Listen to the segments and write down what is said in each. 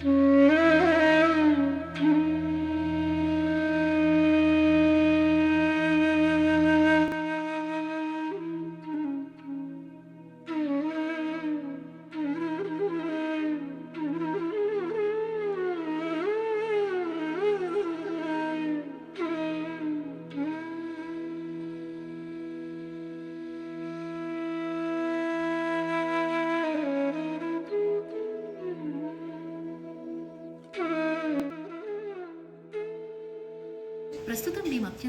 Mm-hmm.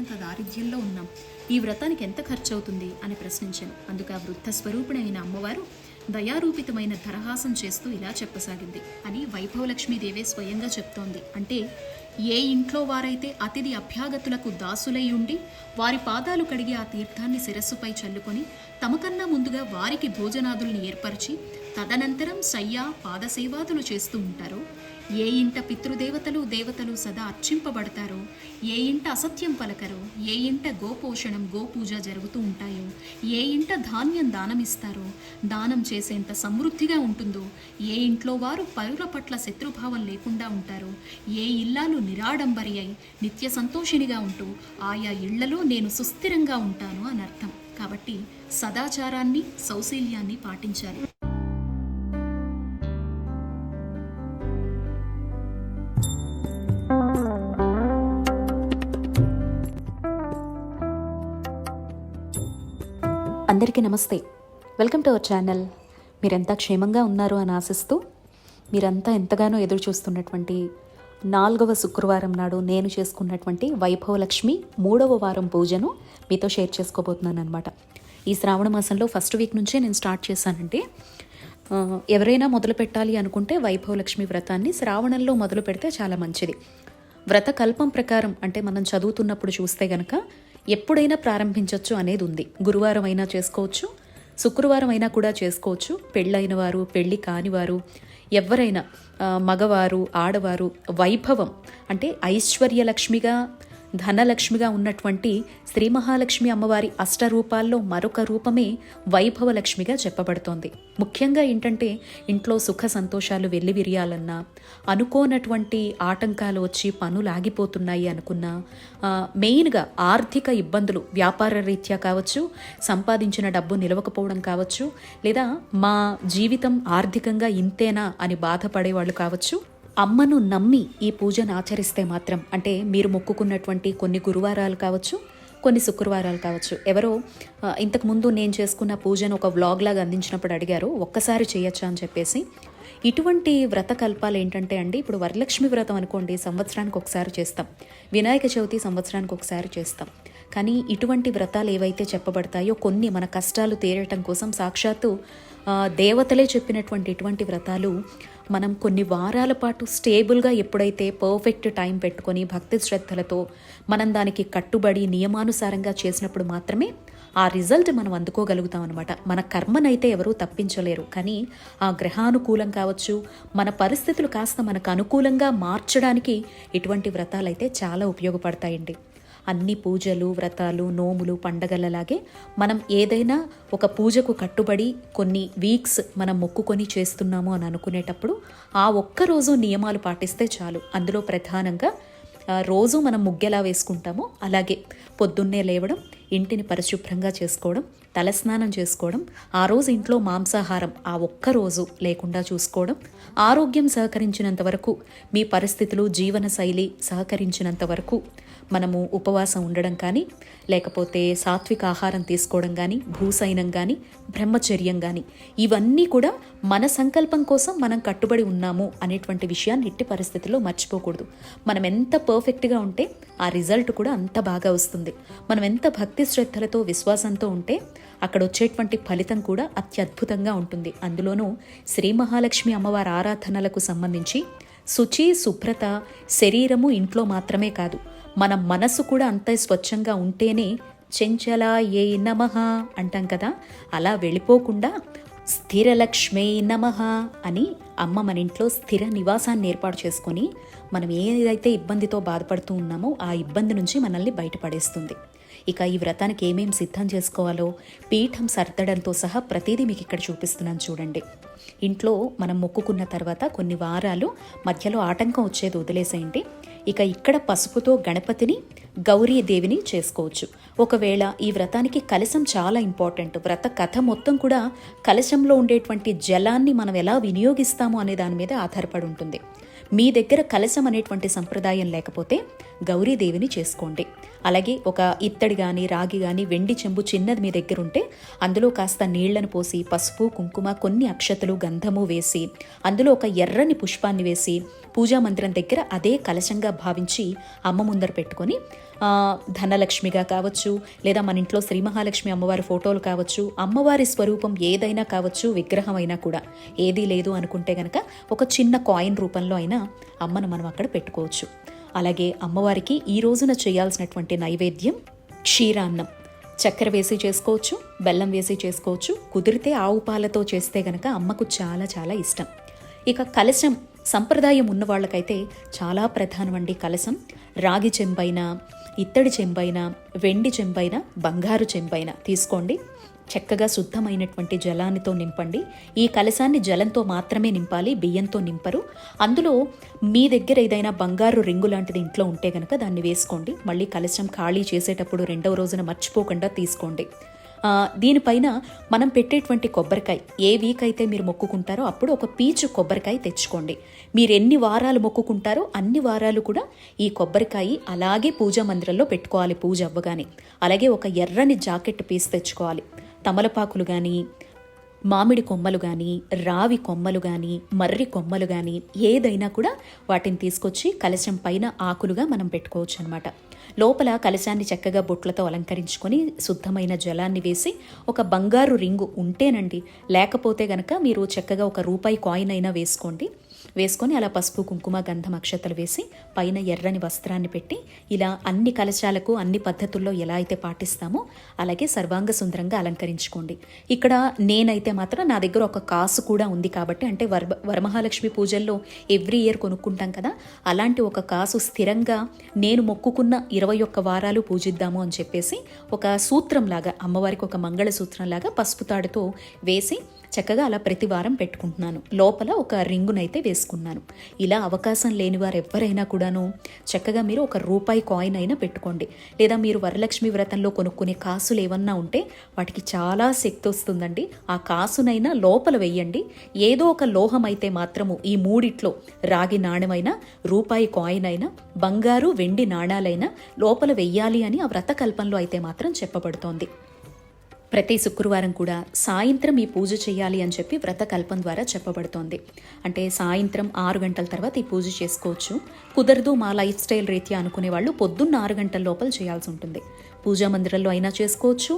మేము అత్యంత దారిద్ర్యంలో ఉన్నాం. ఈ వ్రతానికి ఎంత ఖర్చు అవుతుంది అని ప్రశ్నించాను. అందుకు ఆ వృద్ధ స్వరూపిణైన అమ్మవారు దయారూపితమైన ధరహాసం చేస్తూ ఇలా చెప్పసాగింది. అని వైభవలక్ష్మీదేవే స్వయంగా చెప్తోంది. అంటే ఏ ఇంట్లో వారైతే అతిథి అభ్యాగతులకు దాసులై ఉండి వారి పాదాలు కడిగి ఆ తీర్థాన్ని శిరస్సుపై చల్లుకొని తమకన్నా ముందుగా వారికి భోజనాదుల్ని ఏర్పరిచి తదనంతరం సయ్యా పాదసేవాదులు చేస్తూ ఉంటారో ఏ ఇంట పితృదేవతలు దేవతలు సదా అర్చింపబడతారో ఏ ఇంట అసత్యం పలకరో ఏ ఇంట గోపోషణం గోపూజ జరుగుతూ ఉంటాయో ఏ ఇంట ధాన్యం దానమిస్తారో దానం చేసేంత సమృద్ధిగా ఉంటుందో ఏ ఇంట్లో వారు పరుల పట్ల శత్రుభావం లేకుండా ఉంటారో ఏ ఇల్లాలు నిరాడంబరి అయి నిత్య సంతోషినిగా ఉంటూ ఆయా ఇళ్ళలో నేను సుస్థిరంగా ఉంటాను అని అర్థం కాబట్టి సదాచారాన్ని సౌశీల్యాన్ని పాటించాలి. అందరికీ నమస్తే. Welcome to our channel. మీరెంతా క్షేమంగా ఉన్నారు అని ఆశిస్తూ మీరంతా ఎంతగానో ఎదురు చూస్తున్నటువంటి నాలుగవ శుక్రవారం నాడు నేను చేసుకున్నటువంటి వైభవలక్ష్మి మూడవ వారం పూజను మీతో షేర్ చేసుకోబోతున్నాను అనమాట ఈ శ్రావణ మాసంలో ఫస్ట్ వీక్ నుంచే నేను స్టార్ట్ చేశానంటే ఎవరైనా మొదలు పెట్టాలి అనుకుంటే వైభవలక్ష్మి వ్రతాన్ని శ్రావణంలో మొదలు పెడితే చాలా మంచిది. వ్రత కల్పం ప్రకారం అంటే మనం చదువుతున్నప్పుడు చూస్తే గనక ఎప్పుడైనా ప్రారంభించవచ్చు అనేది ఉంది. గురువారం అయినా చేసుకోవచ్చు శుక్రవారం అయినా కూడా చేసుకోవచ్చు. పెళ్ళైన వారు పెళ్ళి కానివారు ఎవరైనా మగవారు ఆడవారు వైభవం అంటే ఐశ్వర్యలక్ష్మిగా ధనలక్ష్మిగా ఉన్నటువంటి శ్రీ మహాలక్ష్మి అమ్మవారి అష్టరూపాల్లో మరొక రూపమే వైభవలక్ష్మిగా చెప్పబడుతోంది. ముఖ్యంగా ఏంటంటే ఇంట్లో సుఖ సంతోషాలు వెల్లివిరియాలన్నా అనుకోనటువంటి ఆటంకాలు వచ్చి పనులు ఆగిపోతున్నాయి అనుకున్నా మెయిన్గా ఆర్థిక ఇబ్బందులు వ్యాపార రీత్యా కావచ్చు సంపాదించిన డబ్బు నిలవకపోవడం కావచ్చు లేదా మా జీవితం ఆర్థికంగా ఇంతేనా అని బాధపడే వాళ్ళు కావచ్చు అమ్మను నమ్మి ఈ పూజను ఆచరిస్తే మాత్రం అంటే మీరు మొక్కుకున్నటువంటి కొన్ని గురువారాలు కావచ్చు కొన్ని శుక్రవారాలు కావచ్చు. ఎవరో ఇంతకుముందు నేను చేసుకున్న పూజను ఒక వ్లాగ్ లాగా అందించినప్పుడు అడిగారు ఒక్కసారి చేయొచ్చా అని చెప్పేసి. ఇటువంటి వ్రత కల్పాలు ఏంటంటే అండి ఇప్పుడు వరలక్ష్మి వ్రతం అనుకోండి సంవత్సరానికి ఒకసారి చేస్తాం. వినాయక చవితి సంవత్సరానికి ఒకసారి చేస్తాం. కానీ ఇటువంటి వ్రతాలు ఏవైతే చెప్పబడతాయో కొన్ని మన కష్టాలు తీరటం కోసం సాక్షాత్తు దేవతలే చెప్పినటువంటి ఇటువంటి వ్రతాలు మనం కొన్ని వారాల పాటు స్టేబుల్గా ఎప్పుడైతే పర్ఫెక్ట్ టైం పెట్టుకొని భక్తి శ్రద్ధలతో మనం దానికి కట్టుబడి నియమానుసారంగా చేసినప్పుడు మాత్రమే ఆ రిజల్ట్ మనం అందుకోగలుగుతాం అనమాట మన కర్మనైతే ఎవరూ తప్పించలేరు. కానీ ఆ గ్రహానుకూలం కావచ్చు మన పరిస్థితులు కాస్త మనకు అనుకూలంగా మార్చడానికి ఇటువంటి వ్రతాలైతే చాలా ఉపయోగపడతాయండి. అన్ని పూజలు వ్రతాలు నోములు పండగలలాగే మనం ఏదైనా ఒక పూజకు కట్టుబడి కొన్ని వీక్స్ మనం మొక్కుకొని చేస్తున్నాము అని అనుకునేటప్పుడు ఆ ఒక్క రోజు నియమాలు పాటిస్తే చాలు. అందులో ప్రధానంగా రోజు మనం ముగ్గెలా వేసుకుంటామో. అలాగే పొద్దున్నే లేవడం ఇంటిని పరిశుభ్రంగా చేసుకోవడం తలస్నానం చేసుకోవడం ఆ రోజు ఇంట్లో మాంసాహారం ఆ ఒక్క రోజు లేకుండా చూసుకోవడం ఆరోగ్యం సహకరించినంత వరకు మీ పరిస్థితులు జీవనశైలి సహకరించినంత వరకు మనము ఉపవాసం ఉండడం కానీ లేకపోతే సాత్విక ఆహారం తీసుకోవడం కానీ భూసైనం కానీ బ్రహ్మచర్యం కానీ ఇవన్నీ కూడా మన సంకల్పం కోసం మనం కట్టుబడి ఉన్నాము అనేటువంటి విషయాన్ని ఎట్టి పరిస్థితుల్లో మర్చిపోకూడదు. మనం ఎంత పర్ఫెక్ట్గా ఉంటే ఆ రిజల్ట్ కూడా అంత బాగా వస్తుంది. మనం ఎంత భక్తి శ్రద్ధలతో విశ్వాసంతో ఉంటే అక్కడ వచ్చేటువంటి ఫలితం కూడా అత్యద్భుతంగా ఉంటుంది. అందులోనూ శ్రీ మహాలక్ష్మి అమ్మవారి ఆరాధనలకు సంబంధించి శుచి శుభ్రత శరీరము ఇంట్లో మాత్రమే కాదు మన మనసు కూడా అంతే స్వచ్ఛంగా ఉంటేనే చెంచల ఏ నమః అంటాం కదా. అలా వెళ్ళిపోకుండా స్థిరలక్ష్మే నమః అని అమ్మ మన ఇంట్లో స్థిర నివాసాన్ని ఏర్పాటు చేసుకొని మనం ఏదైతే ఇబ్బందితో బాధపడుతూ ఉన్నామో ఆ ఇబ్బంది నుంచి మనల్ని బయటపడేస్తుంది. ఇక ఈ వ్రతానికి ఏమేం సిద్ధం చేసుకోవాలో పీఠం సర్దడంతో సహా ప్రతిదీ మీకు ఇక్కడ చూపిస్తున్నాను చూడండి. ఇంట్లో మనం మొక్కుకున్న తర్వాత కొన్ని వారాలు మధ్యలో ఆటంకం వచ్చేది వదిలేసేయండి. ఇక ఇక్కడ పసుపుతో గణపతిని గౌరీదేవిని చేసుకోవచ్చు. ఒకవేళ ఈ వ్రతానికి కలశం చాలా ఇంపార్టెంట్ వ్రత కథ మొత్తం కూడా కలశంలో ఉండేటువంటి జలాన్ని మనం ఎలా వినియోగిస్తాము అనే దాని మీద ఆధారపడి ఉంటుంది. మీ దగ్గర కలశం అనేటువంటి సంప్రదాయం లేకపోతే గౌరీదేవిని చేసుకోండి. అలాగే ఒక ఇత్తడి కానీ రాగి కానీ వెండి చెంబు చిన్నది మీ దగ్గర ఉంటే అందులో కాస్త నీళ్ళను పోసి పసుపు కుంకుమ కొన్ని అక్షతలు గంధము వేసి అందులో ఒక ఎర్రని పుష్పాన్ని వేసి పూజా మందిరం దగ్గర అదే కలశంగా భావించి అమ్మ ముందర పెట్టుకొని ధనలక్ష్మిగా కావచ్చు లేదా మన ఇంట్లో శ్రీ మహాలక్ష్మి అమ్మవారి ఫోటోలు కావచ్చు అమ్మవారి స్వరూపం ఏదైనా కావచ్చు విగ్రహం అయినా కూడా. ఏదీ లేదు అనుకుంటే గనక ఒక చిన్న కాయిన్ రూపంలో అయినా అమ్మను మనం అక్కడ పెట్టుకోవచ్చు. అలాగే అమ్మవారికి ఈ రోజున చేయాల్సినటువంటి నైవేద్యం క్షీరాన్నం. చక్కెర వేసి చేసుకోవచ్చు బెల్లం వేసి చేసుకోవచ్చు కుదిరితే ఆవు పాలతో చేస్తే గనక అమ్మకు చాలా చాలా ఇష్టం. ఇక కలశం సంప్రదాయం ఉన్న వాళ్ళకైతే చాలా ప్రధానమండి కలశం. రాగి చెంబైన ఇత్తడి చెంబైన వెండి చెంబైన బంగారు చెంబైన తీసుకోండి. చక్కగా శుద్ధమైనటువంటి జలానితో నింపండి. ఈ కలశాన్ని జలంతో మాత్రమే నింపాలి బియ్యంతో నింపరు. అందులో మీ దగ్గర ఏదైనా బంగారు రింగు లాంటిది ఇంట్లో ఉంటే గనక దాన్ని వేసుకోండి. మళ్ళీ కలశం ఖాళీ చేసేటప్పుడు రెండవ రోజున మర్చిపోకుండా తీసుకోండి. దీనిపైన మనం పెట్టేటువంటి కొబ్బరికాయ. ఏ వీక్ అయితే మీరు మొక్కుకుంటారో అప్పుడు ఒక పీచు కొబ్బరికాయ తెచ్చుకోండి. మీరు ఎన్ని వారాలు మొక్కుకుంటారో అన్ని వారాలు కూడా ఈ కొబ్బరికాయ అలాగే పూజా మందిరంలో పెట్టుకోవాలి పూజ అవ్వగానే. అలాగే ఒక ఎర్రని జాకెట్ పీస్ తెచ్చుకోవాలి. తమలపాకులు కానీ మామిడి కొమ్మలు కానీ రావి కొమ్మలు కానీ మర్రి కొమ్మలు కానీ ఏదైనా కూడా వాటిని తీసుకొచ్చి కలశం పైన ఆకులుగా మనం పెట్టుకోవచ్చు అనమాట లోపల కలశాన్ని చక్కగా బొట్లతో అలంకరించుకొని శుద్ధమైన జలాన్ని వేసి ఒక బంగారు రింగు ఉంటేనండి లేకపోతే గనక మీరు చక్కగా ఒక రూపాయి కాయిన్ అయినా వేసుకోండి. వేసుకొని అలా పసుపు కుంకుమ గంధం అక్షతలు వేసి పైన ఎర్రని వస్త్రాన్ని పెట్టి ఇలా అన్ని కలశాలకు అన్ని పద్ధతుల్లో ఎలా అయితే పాటిస్తామో అలాగే సర్వాంగ సుందరంగా అలంకరించుకోండి. ఇక్కడ నేనైతే మాత్రం నా దగ్గర ఒక కాసు కూడా ఉంది కాబట్టి అంటే వర వరమహాలక్ష్మి పూజల్లో ఎవ్రీ ఇయర్ కొనుక్కుంటాం కదా అలాంటి ఒక కాసు స్థిరంగా నేను మొక్కుకున్న ఇరవై ఒక్క వారాలు పూజిద్దాము అని చెప్పేసి ఒక సూత్రంలాగా అమ్మవారికి ఒక మంగళ సూత్రంలాగా పసుపు తాడుతో వేసి చక్కగా అలా ప్రతి వారం పెట్టుకుంటున్నాను. లోపల ఒక రింగునైతే వేసుకున్నాను. ఇలా అవకాశం లేని వారు ఎవరైనా కూడాను చక్కగా మీరు ఒక రూపాయి కాయిన్ అయినా పెట్టుకోండి. లేదా మీరు వరలక్ష్మి వ్రతంలో కొనుక్కునే కాసులు ఏమన్నా ఉంటే వాటికి చాలా శక్తి వస్తుందండి. ఆ కాసునైనా లోపల వెయ్యండి. ఏదో ఒక లోహం అయితే మాత్రము ఈ మూడిట్లో రాగి నాణ్యమైన రూపాయి కాయిన్ అయినా బంగారు వెండి నాణాలైనా లోపల వెయ్యాలి అని ఆ వ్రత కల్పంలో అయితే మాత్రం చెప్పబడుతోంది. ప్రతి శుక్రవారం కూడా సాయంత్రం ఈ పూజ చేయాలి అని చెప్పి వ్రత కల్పం ద్వారా చెప్పబడుతోంది. అంటే సాయంత్రం ఆరు గంటల తర్వాత ఈ పూజ చేసుకోవచ్చు. కుదరదు మా లైఫ్ స్టైల్ రీత్యా అనుకునే వాళ్ళు పొద్దున్న ఆరు గంటల లోపల చేయాల్సి ఉంటుంది. పూజా మందిరంలో అయినా చేసుకోవచ్చు.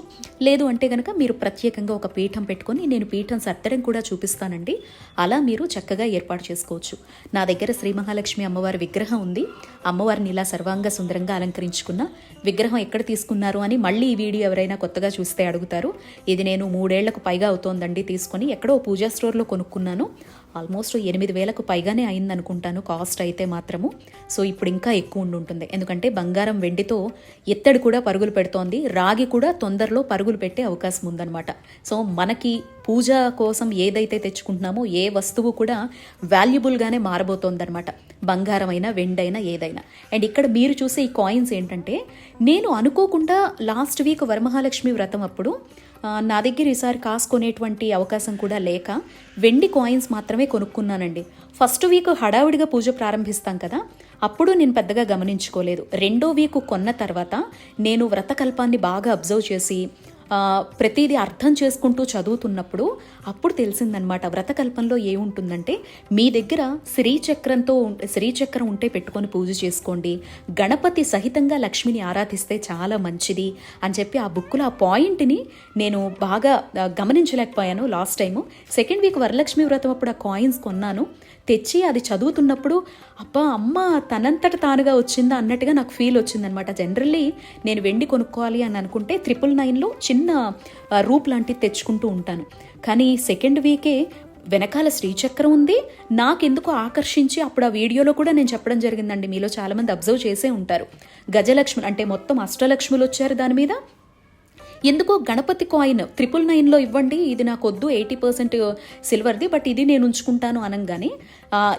లేదు అంటే కనుక మీరు ప్రత్యేకంగా ఒక పీఠం పెట్టుకొని నేను పీఠం సర్దడం కూడా చూపిస్తానండి. అలా మీరు చక్కగా ఏర్పాటు చేసుకోవచ్చు. నా దగ్గర శ్రీ మహాలక్ష్మి అమ్మవారి విగ్రహం ఉంది. అమ్మవారిని ఇలా సర్వాంగ సుందరంగా అలంకరించుకున్న విగ్రహం ఎక్కడ తీసుకున్నారు అని మళ్ళీ ఈ వీడియో ఎవరైనా కొత్తగా చూస్తే అడుగుతారు. ఇది నేను మూడేళ్ళకు పైగా అవుతోందండి తీసుకొని ఎక్కడో పూజా స్టోర్లో కొనుక్కున్నాను. ఆల్మోస్ట్ ఎనిమిది వేలకు పైగానే అయిందనుకుంటాను కాస్ట్ అయితే మాత్రము. సో ఇప్పుడు ఇంకా ఎక్కువ ఉండి ఉంటుంది ఎందుకంటే బంగారం వెండితో ఎత్తడి కూడా పరుగులు పెడుతోంది. రాగి కూడా తొందరలో పరుగులు పెట్టే అవకాశం ఉందన్నమాట. సో మనకి పూజ కోసం ఏదైతే తెచ్చుకుంటున్నామో ఏ వస్తువు కూడా వాల్యుబుల్గానే మారబోతోందనమాట బంగారమైనా వెండైనా ఏదైనా. అండ్ ఇక్కడ మీరు చూసే ఈ కాయిన్స్ ఏంటంటే నేను అనుకోకుండా లాస్ట్ వీక్ వరమహాలక్ష్మి వ్రతం అప్పుడు నా దగ్గర ఈసారి కాసుకునేటువంటి అవకాశం కూడా లేక వెండి కాయిన్స్ మాత్రమే కొనుక్కున్నానండి. ఫస్ట్ వీక్ హడావుడిగా పూజ ప్రారంభిస్తాం కదా అప్పుడు నేను పెద్దగా గమనించుకోలేదు. రెండో వీక్ కొన్న తర్వాత నేను వ్రతకల్పాన్ని బాగా అబ్జర్వ్ చేసి ప్రతిదీ అర్థం చేసుకుంటూ చదువుతున్నప్పుడు అప్పుడు తెలిసిందనమాట వ్రతకల్పంలో ఏముంటుందంటే మీ దగ్గర శ్రీచక్రంతో ఉంటే శ్రీచక్రం ఉంటే పెట్టుకొని పూజ చేసుకోండి గణపతి సహితంగా లక్ష్మిని ఆరాధిస్తే చాలా మంచిది అని చెప్పి ఆ బుక్లో ఆ పాయింట్ని నేను బాగా గమనించలేకపోయాను last time. Second week Varalakshmi Vratham అప్పుడు ఆ కాయిన్స్ కొన్నాను. తెచ్చి అది చదువుతున్నప్పుడు అబ్బా అమ్మ తనంతట తానుగా వచ్చిందా అన్నట్టుగా నాకు ఫీల్ వచ్చిందనమాట జనరల్లీ నేను వెండి కొనుక్కోవాలి అని అనుకుంటే త్రిపుల్ నైన్లో చిన్న రూప్ లాంటిది తెచ్చుకుంటూ ఉంటాను. కానీ సెకండ్ వీకే వెనకాల శ్రీచక్రం ఉంది. నాకెందుకు ఆకర్షించి అప్పుడు ఆ వీడియోలో కూడా నేను చెప్పడం జరిగిందండి. మీలో చాలామంది అబ్జర్వ్ చేసే ఉంటారు. గజలక్ష్మి అంటే మొత్తం అష్టలక్ష్ములు వచ్చారు దాని మీద. ఎందుకో గణపతి కాయిన్ ట్రిపుల్ నైన్లో ఇవ్వండి ఇది నాకు వద్దు ఎయిటీ పర్సెంట్ సిల్వర్ది బట్ ఇది నేను ఉంచుకుంటాను అనగానే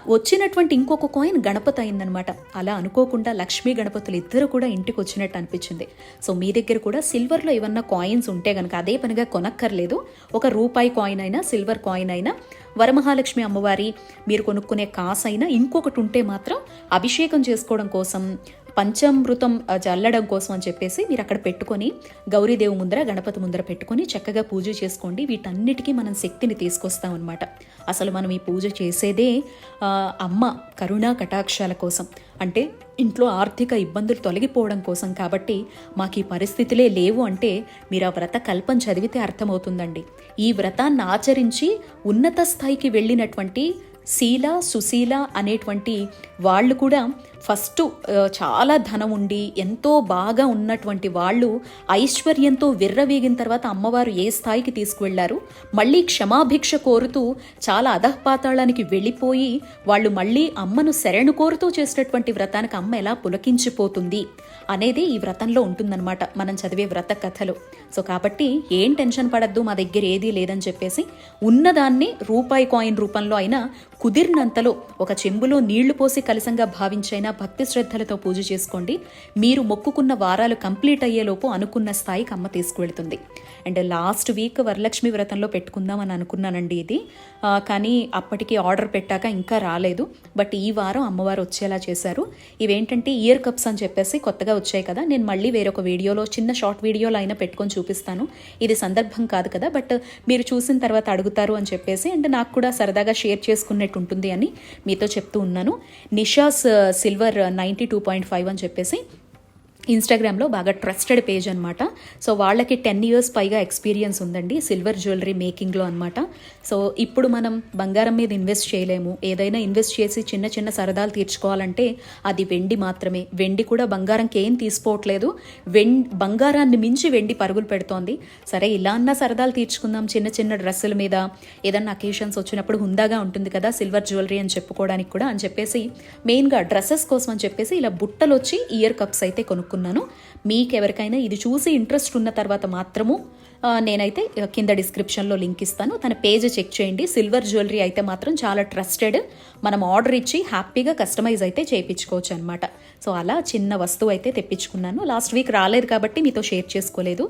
వచ్చినటువంటి ఇంకొక కాయిన్ గణపతి అయిందనమాట. అలా అనుకోకుండా లక్ష్మీ గణపతులు ఇద్దరు కూడా ఇంటికి వచ్చినట్టు అనిపించింది. సో మీ దగ్గర కూడా సిల్వర్లో ఏమన్నా కాయిన్స్ ఉంటే కనుక అదే పనిగా కొనక్కర్లేదు. ఒక రూపాయి కాయిన్ అయినా సిల్వర్ కాయిన్ అయినా వరమహాలక్ష్మి అమ్మవారి మీరు కొనుక్కునే కాస్ అయినా ఇంకొకటి ఉంటే మాత్రం అభిషేకం చేసుకోవడం కోసం పంచామృతం చల్లడం కోసం అని చెప్పేసి మీరు అక్కడ పెట్టుకొని గౌరీదేవి ముందర గణపతి ముందర పెట్టుకొని చక్కగా పూజ చేసుకోండి. వీటన్నిటికీ మనం శక్తిని తీసుకొస్తాం అనమాట అసలు మనం ఈ పూజ చేసేదే అమ్మ కరుణా కటాక్షాల కోసం. అంటే ఇంట్లో ఆర్థిక ఇబ్బందులు తొలగిపోవడం కోసం కాబట్టి మాకు ఈ పరిస్థితులే లేవు అంటే మీరు ఆ వ్రత కల్పం చదివితే అర్థమవుతుందండి. ఈ వ్రతాన్ని ఆచరించి ఉన్నత స్థాయికి వెళ్ళినటువంటి శీల సుశీల అనేటువంటి వాళ్ళు కూడా ఫస్ట్ చాలా ధనం ఉండి ఎంతో బాగా ఉన్నటువంటి వాళ్ళు ఐశ్వర్యంతో విర్రవీగిన తర్వాత అమ్మవారు ఏ స్థాయికి తీసుకువెళ్ళారు మళ్ళీ క్షమాభిక్ష కోరుతూ చాలా అధఃపాతాళానికి వెళ్ళిపోయి వాళ్ళు మళ్ళీ అమ్మను శరణు కోరుతూ చేసినటువంటి వ్రతానికి అమ్మ ఎలా పులకించిపోతుంది అనేది ఈ వ్రతంలో ఉంటుందన్నమాట. మనం చదివే వ్రత కథలు. సో కాబట్టి ఏం టెన్షన్ పడద్దు మా దగ్గర ఏదీ లేదని చెప్పేసి ఉన్నదాన్ని రూపాయి కాయిన్ రూపంలో అయినా కుదిరినంతలో ఒక చెంబులో నీళ్ళు పోసి కలసంగా భావించైనా భక్తి శ్రద్ధలతో పూజ చేసుకోండి. మీరు మొక్కుకున్న వారాలు కంప్లీట్ అయ్యేలోపు అనుకున్న స్థాయికి అమ్మ తీసుకువెళ్తుంది. అండ్ లాస్ట్ వీక్ వరలక్ష్మి వ్రతంలో పెట్టుకుందామని అనుకున్నానండి ఇది. కానీ అప్పటికి ఆర్డర్ పెట్టాక ఇంకా రాలేదు. బట్ ఈ వారం అమ్మవారు వచ్చేలా చేశారు. ఇవేంటంటే ఇయర్ కప్స్ అని చెప్పేసి కొత్తగా వచ్చాయి కదా. నేను మళ్ళీ వేరొక వీడియోలో చిన్న షార్ట్ వీడియోలో అయినా పెట్టుకొని చూపిస్తాను. ఇది సందర్భం కాదు కదా. బట్ మీరు చూసిన తర్వాత అడుగుతారు అని చెప్పేసి అండ్ నాకు కూడా సరదాగా షేర్ చేసుకున్నట్టు ఉంటుంది అని మీతో చెప్తూ ఉన్నాను. Nisha's silver ninety two point five అని చెప్పేసి ఇన్స్టాగ్రామ్లో బాగా ట్రస్టెడ్ పేజ్ అనమాట సో వాళ్ళకి టెన్ ఇయర్స్ పైగా ఎక్స్పీరియన్స్ ఉందండి సిల్వర్ జ్యువెలరీ మేకింగ్లో అనమాట సో ఇప్పుడు మనం బంగారం మీద ఇన్వెస్ట్ చేయలేము. ఏదైనా ఇన్వెస్ట్ చేసి చిన్న చిన్న సరదాలు తీర్చుకోవాలంటే అది వెండి మాత్రమే. వెండి కూడా బంగారంకి ఏం తీసుకోవట్లేదు. వెం బంగారాన్ని మించి వెండి పరుగులు పెడుతోంది. సరే ఇలా అన్న సరదాలు తీర్చుకుందాం చిన్న చిన్న డ్రెస్సుల మీద. ఏదన్నా అకేషన్స్ వచ్చినప్పుడు హుందాగా ఉంటుంది కదా సిల్వర్ జ్యువెలరీ అని చెప్పుకోవడానికి కూడా అని చెప్పేసి మెయిన్గా డ్రెస్సెస్ కోసం అని చెప్పేసి ఇలా బుట్టలు వచ్చి ఇయర్ కప్స్ అయితే కొనుక్కున్నాను మీకు ఎవరికైనా ఇది చూసి ఇంట్రెస్ట్ ఉన్న తర్వాత మాత్రము నేనైతే కింద డిస్క్రిప్షన్లో లింక్ ఇస్తాను. తన పేజ్ చెక్ చేయండి. సిల్వర్ జ్యువెలరీ అయితే మాత్రం చాలా ట్రస్టెడ్. మనం ఆర్డర్ ఇచ్చి హ్యాపీగా కస్టమైజ్ అయితే చేయించుకోవచ్చు అనమాట సో అలా చిన్న వస్తువు అయితే తెప్పించుకున్నాను. లాస్ట్ వీక్ రాలేదు కాబట్టి మీతో షేర్ చేసుకోలేదు.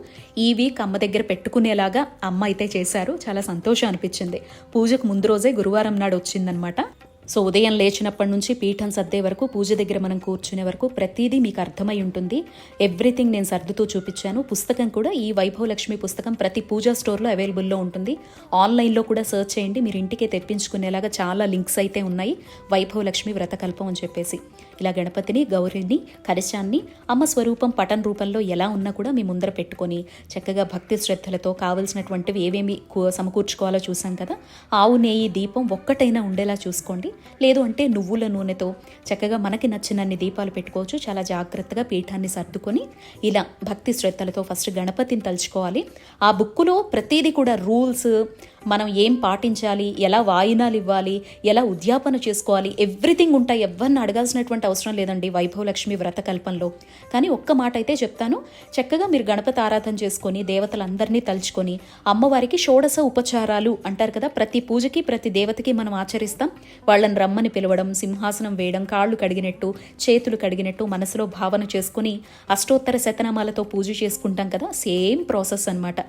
ఈ వీక్ అమ్మ దగ్గర పెట్టుకునేలాగా అమ్మ అయితే చేశారు. చాలా సంతోషం అనిపించింది. పూజకు ముందు రోజే గురువారం నాడు వచ్చిందనమాట సో ఉదయం లేచినప్పటి నుంచి పీఠం సర్దే వరకు పూజ దగ్గర మనం కూర్చునే వరకు ప్రతిదీ మీకు అర్థమై ఉంటుంది. ఎవ్రీథింగ్ నేను సర్దుతూ చూపించాను. పుస్తకం కూడా ఈ వైభవలక్ష్మి పుస్తకం ప్రతి పూజా స్టోర్లో అవైలబుల్లో ఉంటుంది. ఆన్లైన్లో కూడా సెర్చ్ చేయండి. మీరు ఇంటికే తెప్పించుకునేలాగా చాలా లింక్స్ అయితే ఉన్నాయి. వైభవలక్ష్మి వ్రతకల్పం అని చెప్పేసి. ఇలా గణపతిని గౌరిని కలశాన్ని అమ్మ స్వరూపం పటం రూపంలో ఎలా ఉన్నా కూడా మీ ముందర పెట్టుకొని చక్కగా భక్తి శ్రద్ధలతో కావలసినటువంటివి ఏవేమి కూ- సమకూర్చుకోవాలో చూసాం కదా? ఆవు నెయ్యి దీపం ఒక్కటైనా ఉండేలా చూసుకోండి. లేదు అంటే నువ్వుల నూనెతో చక్కగా మనకి నచ్చినన్ని దీపాలు పెట్టుకోవచ్చు. చాలా జాగ్రత్తగా పీఠాన్ని సర్దుకొని ఇలా భక్తి శ్రద్ధలతో ఫస్ట్ గణపతిని తలుచుకోవాలి. ఆ బుక్కులో ప్రతిదీ కూడా రూల్స్ మనం ఏం పాటించాలి? ఎలా వాయినాలు ఇవ్వాలి? ఎలా ఉద్యాపన చేసుకోవాలి? ఎవ్రీథింగ్ ఉంటాయి ఎవరిని అడగాల్సినటువంటి అవసరం లేదండి వైభవలక్ష్మి వ్రతకల్పంలో వ్రత కానీ ఒక్క మాట అయితే చెప్తాను. చక్కగా మీరు గణపతి ఆరాధన చేసుకొని దేవతలందరినీ తలుచుకొని అమ్మవారికి షోడశ ఉపచారాలు అంటారు కదా ప్రతి పూజకి ప్రతి దేవతకి మనం ఆచరిస్తాం. వాళ్ళని రమ్మని పిలవడం సింహాసనం వేయడం కాళ్ళు కడిగినట్టు చేతులు కడిగినట్టు మనసులో భావన చేసుకుని అష్టోత్తర శతనామాలతో పూజ చేసుకుంటాం కదా సేమ్ ప్రాసెస్ అన్నమాట.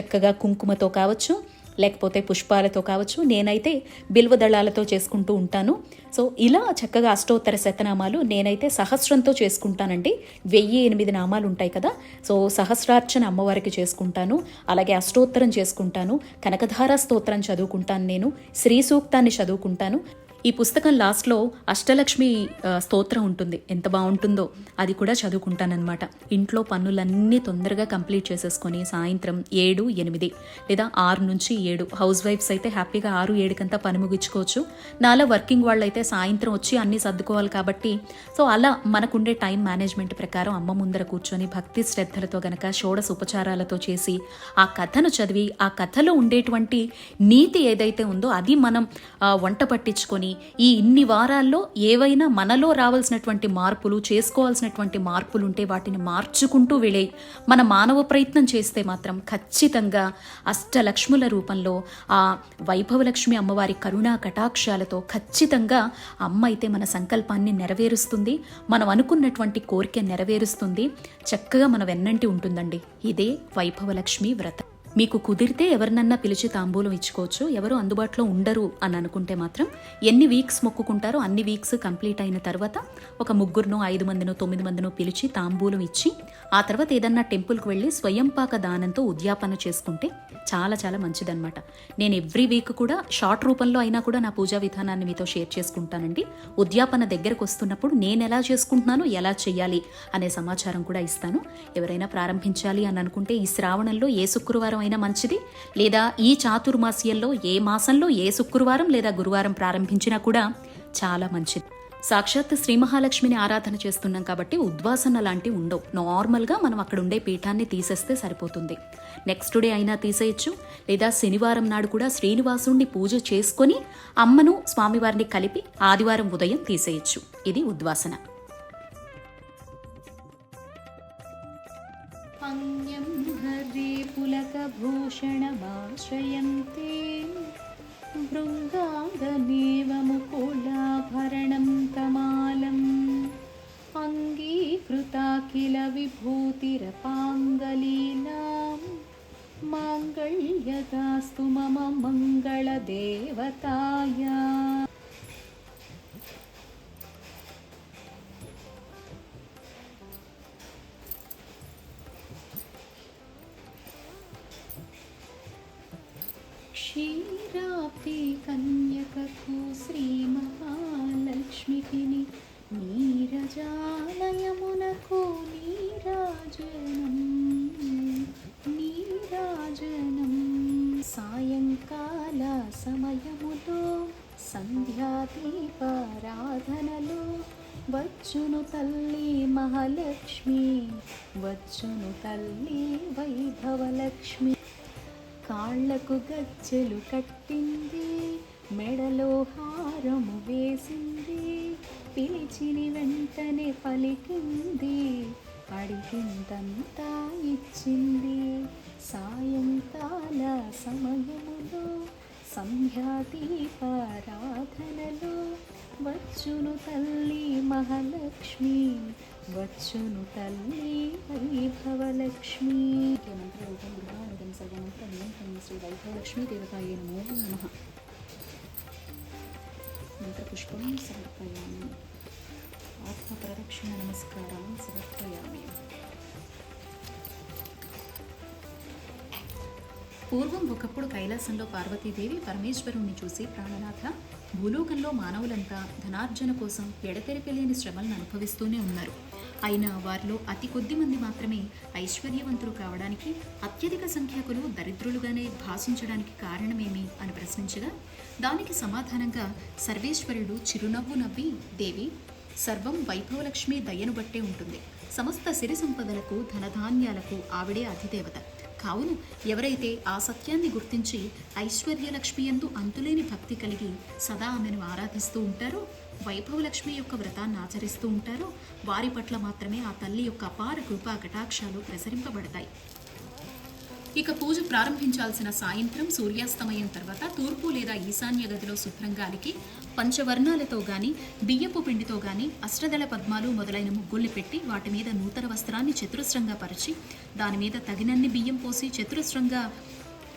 చక్కగా కుంకుమతో కావచ్చు లేకపోతే పుష్పాలతో కావచ్చు నేనైతే బిల్వదళాలతో చేసుకుంటూ ఉంటాను. సో ఇలా చక్కగా అష్టోత్తర శతనామాలు నేనైతే సహస్రంతో చేసుకుంటానండి. వెయ్యి ఎనిమిది నామాలు ఉంటాయి కదా సో సహస్రార్చన అమ్మవారికి చేసుకుంటాను. అలాగే అష్టోత్తరం చేసుకుంటాను. కనకధార స్తోత్రం చదువుకుంటాను నేను. శ్రీ సూక్తాన్ని చదువుకుంటాను. ఈ పుస్తకం లాస్ట్లో అష్టలక్ష్మి స్తోత్రం ఉంటుంది. ఎంత బాగుంటుందో అది కూడా చదువుకుంటానన్నమాట. ఇంట్లో పనులన్నీ తొందరగా కంప్లీట్ చేసేసుకొని సాయంత్రం ఏడు ఎనిమిది లేదా ఆరు నుంచి ఏడు. హౌస్ వైఫ్స్ అయితే హ్యాపీగా ఆరు ఏడుకంతా పని ముగించుకోవచ్చు. నాలా వర్కింగ్ వాళ్ళు అయితే సాయంత్రం వచ్చి అన్నీ సర్దుకోవాలి కాబట్టి సో అలా మనకుండే టైం మేనేజ్మెంట్ ప్రకారం అమ్మ ముందర కూర్చొని భక్తి శ్రద్ధలతో గనక షోడశ ఉపచారాలతో చేసి ఆ కథను చదివి ఆ కథలో ఉండేటువంటి నీతి ఏదైతే ఉందో అది మనం వంట పట్టించుకొని ఈ ఇన్ని వారాల్లో ఏవైనా మనలో రావాల్సినటువంటి మార్పులు చేసుకోవాల్సినటువంటి మార్పులు ఉంటే వాటిని మార్చుకుంటూ వెళ్ళే మన మానవ ప్రయత్నం చేస్తే మాత్రం ఖచ్చితంగా అష్టలక్ష్ముల రూపంలో ఆ వైభవలక్ష్మి అమ్మవారి కరుణా కటాక్షాలతో ఖచ్చితంగా అమ్మ అయితే మన సంకల్పాన్ని నెరవేరుస్తుంది. మనం అనుకున్నటువంటి కోరిక నెరవేరుస్తుంది. చక్కగా మన వెన్నంటి ఉంటుందండి. ఇదే వైభవలక్ష్మి వ్రతం. మీకు కుదిరితే ఎవరినన్నా పిలిచి తాంబూలం ఇచ్చుకోవచ్చు. ఎవరు అందుబాటులో ఉండరు అని అనుకుంటే మాత్రం ఎన్ని వీక్స్ మొక్కుకుంటారో అన్ని వీక్స్ కంప్లీట్ అయిన తర్వాత ఒక ముగ్గురునో ఐదు మందినో తొమ్మిది మందినో పిలిచి తాంబూలం ఇచ్చి ఆ తర్వాత ఏదన్నా టెంపుల్కి వెళ్ళి స్వయంపాక దానంతో ఉద్యాపన చేసుకుంటే చాలా చాలా మంచిదన్నమాట. నేను ఎవ్రీ వీక్ కూడా షార్ట్ రూపంలో అయినా కూడా నా పూజా విధానాన్ని మీతో షేర్ చేసుకుంటానండి. ఉద్యాపన దగ్గరకు వస్తున్నప్పుడు నేను ఎలా చేసుకుంటున్నాను ఎలా చేయాలి అనే సమాచారం కూడా ఇస్తాను. ఎవరైనా ప్రారంభించాలి అని అనుకుంటే ఈ శ్రావణంలో ఏ శుక్రవారం అయినా మంచిది. లేదా ఈ చాతుర్మాస్యంలో ఏ మాసంలో ఏ శుక్రవారం లేదా గురువారం ప్రారంభించినా కూడా చాలా మంచిది. సాక్షాత్ శ్రీ మహాలక్ష్మిని ఆరాధన చేస్తున్నాం కాబట్టి ఉద్వాసన లాంటివి ఉండవు. నార్మల్గా మనం అక్కడ ఉండే పీఠాన్ని తీసేస్తే సరిపోతుంది. నెక్స్ట్ డే అయినా తీసేయచ్చు. లేదా శనివారం నాడు కూడా శ్రీనివాసుణ్ణి పూజ చేసుకొని అమ్మను స్వామివారిని కలిపి ఆదివారం ఉదయం తీసేయచ్చు. ఇది ఉద్వాసన. हरे पुलकभूषणमाश्रयन्ते भृङ्गाङ्गनेव मुकुलाभरणं तमालम् अङ्गीकृता किल विभूतिरपाङ्गलीलां माङ्गल्यदास्तु मम मङ्गलदेवताया నీరజాలయమునకు నీరాజనం నీరాజనం. సాయంకాల సమయములో సంధ్యాదీపారాధనలో. వచ్చును తల్లి మహాలక్ష్మి వచ్చును తల్లి వైభవలక్ష్మి. కాళ్ళకు గజ్జెలు కట్టింది మెడలో హారము వేసింది. పిలిచిని వెంటనే పలికింది. అడిగిందంతా ఇచ్చింది. సాయంకాల సమయములో సంధ్యాదీపారాధనలో వచ్చును తల్లి మహాలక్ష్మి వచ్చును తల్లి వైభవలక్ష్మి. మంత్రరూపం గృహానుగం సర్వమంత్ర శ్రీ వైభవలక్ష్మి దేవతాయ నమో నమ. మంత్రపుష్పం సమర్పయామి ఆత్మప్రదక్షిణ నమస్కారం సమర్పయామి పూర్వం ఒకప్పుడు కైలాసంలో పార్వతీదేవి పరమేశ్వరుణ్ణి చూసి ప్రాణనాథ భూలోకంలో మానవులంతా ధనార్జన కోసం ఎడతెరిపి లేని శ్రమలను అనుభవిస్తూనే ఉన్నారు. అయినా వారిలో అతి కొద్ది మంది మాత్రమే ఐశ్వర్యవంతులు కావడానికి అత్యధిక సంఖ్యకులు దరిద్రులుగానే భాషించడానికి కారణమేమి అని ప్రశ్నించగా దానికి సమాధానంగా సర్వేశ్వరుడు చిరునవ్వు నవ్వి దేవి సర్వం వైభవలక్ష్మి దయను బట్టే ఉంటుంది. సమస్త సిరి సంపదలకు ధనధాన్యాలకు ఆవిడే అధిదేవత. కావున ఎవరైతే ఆ సత్యాన్ని గుర్తించి ఐశ్వర్యలక్ష్మి ఎందు అంతులేని భక్తి కలిగి సదా ఆమెను ఆరాధిస్తూ ఉంటారో వైభవలక్ష్మి యొక్క వ్రతాన్ని ఆచరిస్తూ ఉంటారో. వారి పట్ల మాత్రమే ఆ తల్లి యొక్క అపార కృపా కటాక్షాలు ప్రసరింపబడతాయి. ఇక పూజ ప్రారంభించాల్సిన సాయంత్రం సూర్యాస్తమయం తర్వాత తూర్పు లేదా ఈశాన్య గదిలో శుభ్రంగా అలికి పంచవర్ణాలతో గాని బియ్యపు పిండితో గాని అష్టదళ పద్మాలు మొదలైన ముగ్గుల్ని పెట్టి వాటి మీద నూతన వస్త్రాన్ని చతురస్రంగా పరిచి దాని మీద తగినన్ని బియ్యం పోసి చతురస్రంగా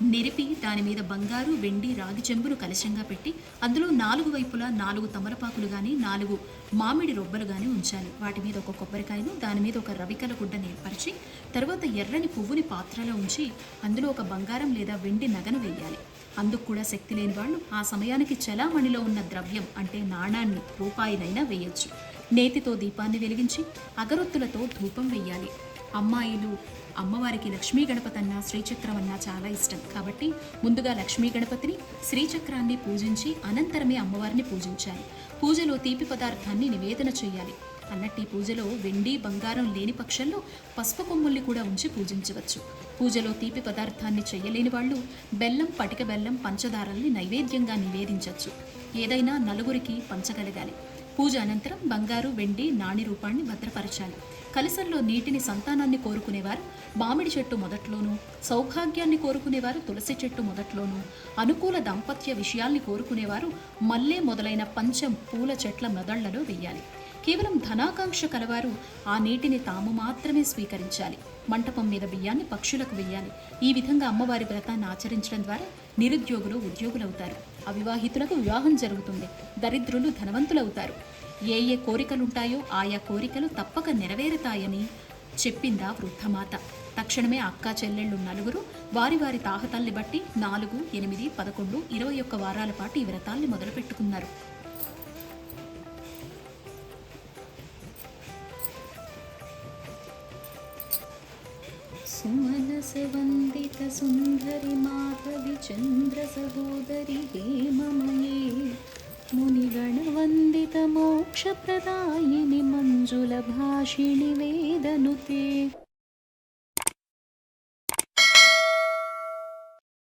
నిరిపి దాని మీద బంగారు వెండి రాగి చెంబును కలశంగా పెట్టి అందులో నాలుగు వైపులా నాలుగు తమలపాకులు కానీ నాలుగు మామిడి రొబ్బలు కానీ ఉంచాలి. వాటి మీద ఒక కొబ్బరికాయను దాని మీద ఒక రవికల గుడ్డను ఏర్పరిచి తర్వాత ఎర్రని పువ్వుని పాత్రలో ఉంచి అందులో ఒక బంగారం లేదా వెండి నగను వేయాలి. అందుకు కూడా శక్తి లేని వాళ్ళు ఆ సమయానికి చలామణిలో ఉన్న ద్రవ్యం అంటే నాణాన్ని రూపాయినైనా వేయొచ్చు. నేతితో దీపాన్ని వెలిగించి అగరొత్తులతో ధూపం వెయ్యాలి. అమ్మాయిలు అమ్మవారికి లక్ష్మీ గణపతన్న అన్నా శ్రీచక్రం అన్నా చాలా ఇష్టం. కాబట్టి ముందుగా లక్ష్మీ గణపతిని శ్రీచక్రాన్ని పూజించి అనంతరమే అమ్మవారిని పూజించాలి. పూజలో తీపి పదార్థాన్ని నివేదన చేయాలి. అన్నట్టు ఈ పూజలో వెండి బంగారం లేని పక్షంలో పసుపు కొమ్ముల్ని కూడా ఉంచి పూజించవచ్చు. పూజలో తీపి పదార్థాన్ని చేయలేని వాళ్ళు బెల్లం పటిక బెల్లం పంచదారల్ని నైవేద్యంగా నివేదించవచ్చు. ఏదైనా నలుగురికి పంచగలగాలి. పూజ అనంతరం బంగారు వెండి నాణి రూపాన్ని భద్రపరచాలి. కలసంలో నీటిని సంతానాన్ని కోరుకునేవారు. మామిడి చెట్టు మొదట్లోనూ సౌభాగ్యాన్ని కోరుకునేవారు. తులసి చెట్టు మొదట్లోనూ అనుకూల దాంపత్య విషయాల్ని కోరుకునేవారు. మల్లె మొదలైన పంచం పూల చెట్ల మొదళ్ళలో వెయ్యాలి. కేవలం ధనాకాంక్ష కలవారు ఆ నీటిని తాము మాత్రమే స్వీకరించాలి. మంటపం మీద బియ్యాన్ని పక్షులకు వెయ్యాలి. ఈ విధంగా అమ్మవారి వ్రతాన్ని ఆచరించడం ద్వారా నిరుద్యోగులు ఉద్యోగులవుతారు. అవివాహితులకు వివాహం జరుగుతుంది. దరిద్రులు ధనవంతులవుతారు. ఏ ఏ కోరికలుంటాయో ఆయా కోరికలు తప్పక నెరవేరుతాయని చెప్పిందా వృద్ధమాత. తక్షణమే అక్క చెల్లెళ్ళు నలుగురు వారి వారి తాహతల్ని బట్టి నాలుగు ఎనిమిది పదకొండు ఇరవై ఒక్క వారాల పాటు ఈ వ్రతాల్ని మొదలుపెట్టుకున్నారు. సుమనసవందిత సుందరి మాధవి చంద్ర సహోదరి హేమమయే మునిగణవందిత మోక్షప్రదాయిని మంజుల భాషిణి వేదనుతే.